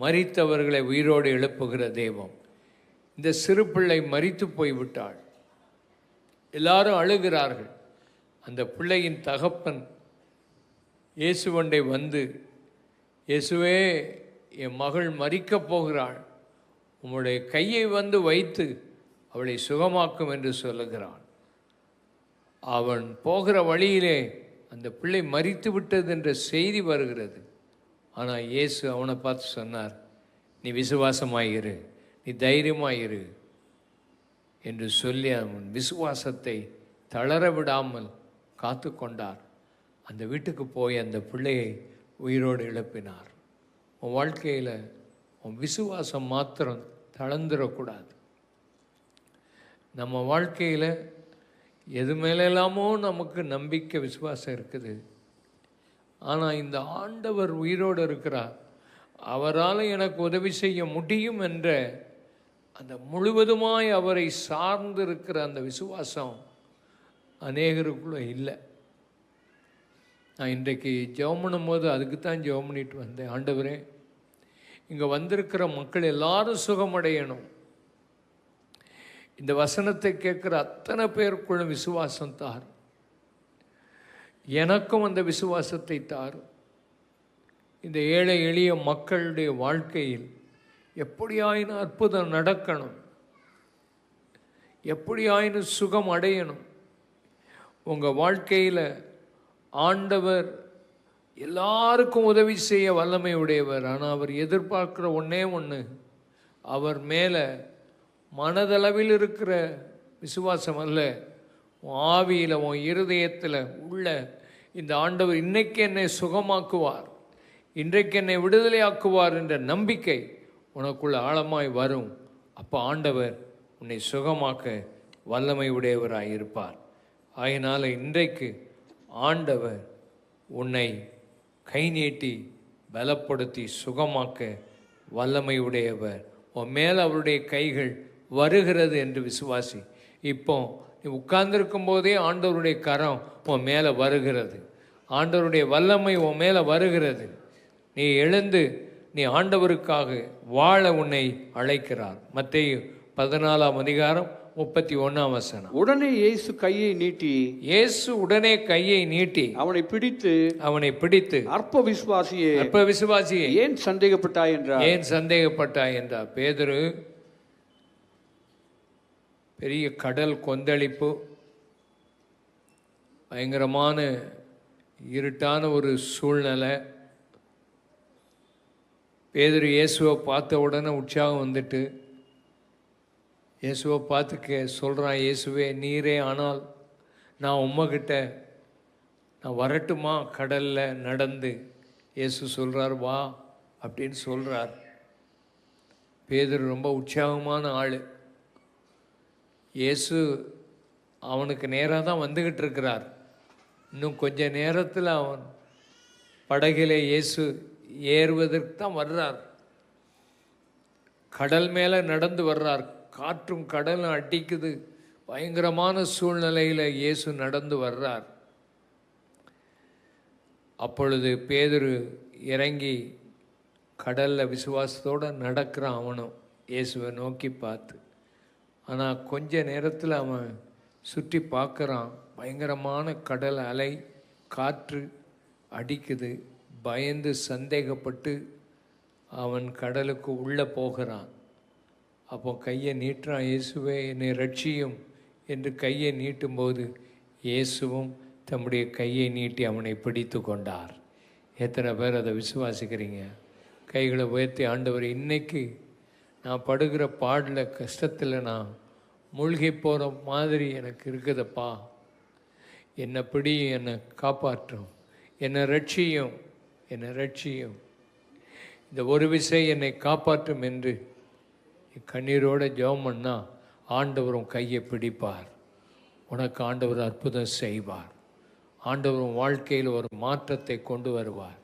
மறித்தவர்களை உயிரோடு எழுப்புகிற தெய்வம். இந்த சிறு பிள்ளை மறித்து போய்விட்டாள். எல்லாரும் அழுகிறார்கள். அந்த பிள்ளையின் தகப்பன் இயேசுவண்டை வந்து இயேசுவே என் மகள் மறிக்கப் போகிறாள். உம்முடைய கையை வந்து வைத்து அவளை சுகமாக்கும் என்று சொல்லுகிறான். அவன் போகிற வழியிலே அந்த பிள்ளை மறித்து விட்டது என்ற செய்தி வருகிறது. ஆனால் இயேசு அவனை பார்த்து சொன்னார் நீ விசுவாசமாயிரு நீ தைரியமாயிரு என்று சொல்லி அவன் விசுவாசத்தை தளர விடாமல் காத்து கொண்டார். அந்த வீட்டுக்கு போய் அந்த பிள்ளையை உயிரோடு எழுப்பினார். உன் வாழ்க்கையில் உன் விசுவாசம் மாத்திரம் தளர்ந்துடக்கூடாது நம்ம வாழ்க்கையில் எது மேலெல்லாமோ நமக்கு நம்பிக்கை விசுவாசம் இருக்குது. ஆனால் இந்த ஆண்டவர் உயிரோடு இருக்கிறார். அவரால் எனக்கு உதவி செய்ய முடியும் என்ற அந்த முழுவதுமாய் அவரை சார்ந்து இருக்கிற அந்த விசுவாசம் அநேகருக்குள்ளே இல்லை. நான் இன்றைக்கு ஜெபம் பண்ணும்போது அதுக்கு தான் ஜெபம் பண்ணிட்டு வந்தேன். ஆண்டவரே இங்கே வந்திருக்கிற மக்கள் எல்லாரும் சுகமடையணும். இந்த வசனத்தை கேட்குற அத்தனை பேருக்குள்ள விசுவாசம் தார் எனக்கும் அந்த விசுவாசத்தை தார். இந்த ஏழை எளிய மக்களுடைய வாழ்க்கையில் எப்படியாயினும் அற்புதம் நடக்கணும். எப்படியாயினும் சுகம் அடையணும். உங்கள் வாழ்க்கையில் ஆண்டவர் எல்லாருக்கும் உதவி செய்ய வல்லமை உடையவர். ஆனால் அவர் எதிர்பார்க்குற ஒன்றே ஒன்று அவர் மேலே மனதளவில் இருக்கிற விசுவாசம் அல்ல. ஆவியில் உன் இருதயத்தில் உள்ள இந்த ஆண்டவர் இன்றைக்கு என்னை சுகமாக்குவார் இன்றைக்கு என்னை விடுதலையாக்குவார் என்ற நம்பிக்கை உனக்குள்ள ஆழமாய் வரும். அப்போ ஆண்டவர் உன்னை சுகமாக்க வல்லமை உடையவராக இருப்பார் ஆகையினால இன்றைக்கு ஆண்டவர் உன்னை கை நீட்டி பலப்படுத்தி சுகமாக்க வல்லமை உடையவர் உன் மேல் அவருடைய கைகள் வருகிறது என்று விசுவாசி. இப்போ நீ உட்கார்ந்திருக்கும் போதே ஆண்டவருடைய கரம் உன் மேலே வருகிறது. ஆண்டவருடைய வல்லமை உன் மேலே வருகிறது. நீ எழுந்து நீ ஆண்டவருக்காக வாழ உன்னை அழைக்கிறார். மத்தேயு பதினாலாம் அதிகாரம் முப்பத்தி ஒன்றாம் வசனம். உடனே இயேசு கையை நீட்டி இயேசு உடனே கையை நீட்டி அவனை பிடித்து அவனை பிடித்து அற்ப விசுவாசியே அற்ப விசுவாசியை ஏன் சந்தேகப்பட்டாய் என்றார்? ஏன் சந்தேகப்பட்டாய் என்றார்? பேதுரு பெரிய கடல் கொந்தளிப்பு பயங்கரமான இருட்டான ஒரு சூழ்நிலை. பேதர் இயேசுவை பார்த்த உடனே உற்சாகம் வந்துட்டு இயேசுவை பார்த்து கே சொல்கிறான் இயேசுவே நீரே ஆனால் நான் உம்மகிட்ட நான் வரட்டுமா கடலில் நடந்து? இயேசு சொல்கிறார் வா அப்படின்னு சொல்கிறார் பேதர் ரொம்ப உற்சாகமான ஆள். இயேசு அவனுக்கு நேராக தான் வந்துக்கிட்டு இருக்கிறார். இன்னும் கொஞ்ச நேரத்தில் அவன் படகிலே இயேசு ஏறுவதற்கு தான் வர்றார். கடல் மேலே நடந்து வர்றார். காற்றும் கடலும் அடிக்குது. பயங்கரமான சூழ்நிலையில் இயேசு நடந்து வர்றார். அப்பொழுது பேதுரு இறங்கி கடலில் விசுவாசத்தோடு நடக்கிறான் அவனும். இயேசுவை நோக்கி பார்த்து ஆனால் கொஞ்ச நேரத்தில் அவன் சுற்றி பார்க்குறான். பயங்கரமான கடல் அலை காற்று அடிக்குது. பயந்து சந்தேகப்பட்டு அவன் கடலுக்கு உள்ளே போகிறான். அப்போ கையை நீட்டுறான் இயேசுவே என்னை ரட்சியும் என்று கையை நீட்டும்போது இயேசுவும் தம்முடைய கையை நீட்டி அவனை பிடித்து கொண்டார். எத்தனை பேர் அதை விசுவாசிக்கிறீங்க? கைகளை உயர்த்தி ஆண்டவர் இன்னைக்கு நான் படுகிற பாடில் கஷ்டத்தில் நான் மூழ்கி போகிற மாதிரி எனக்கு இருக்குதப்பா. என்னை பிடியும் என்னை காப்பாற்றும். என்னை ரட்சியும் என்னை ரட்சியும். இந்த ஒரு விசை என்னை காப்பாற்றும் என்று கண்ணீரோட ஜெபம் பண்ணா ஆண்டவரும் கையை பிடிப்பார். உனக்கு ஆண்டவர் அற்புதம் செய்வார். ஆண்டவரும் வாழ்க்கையில் ஒரு மாற்றத்தை கொண்டு வருவார்.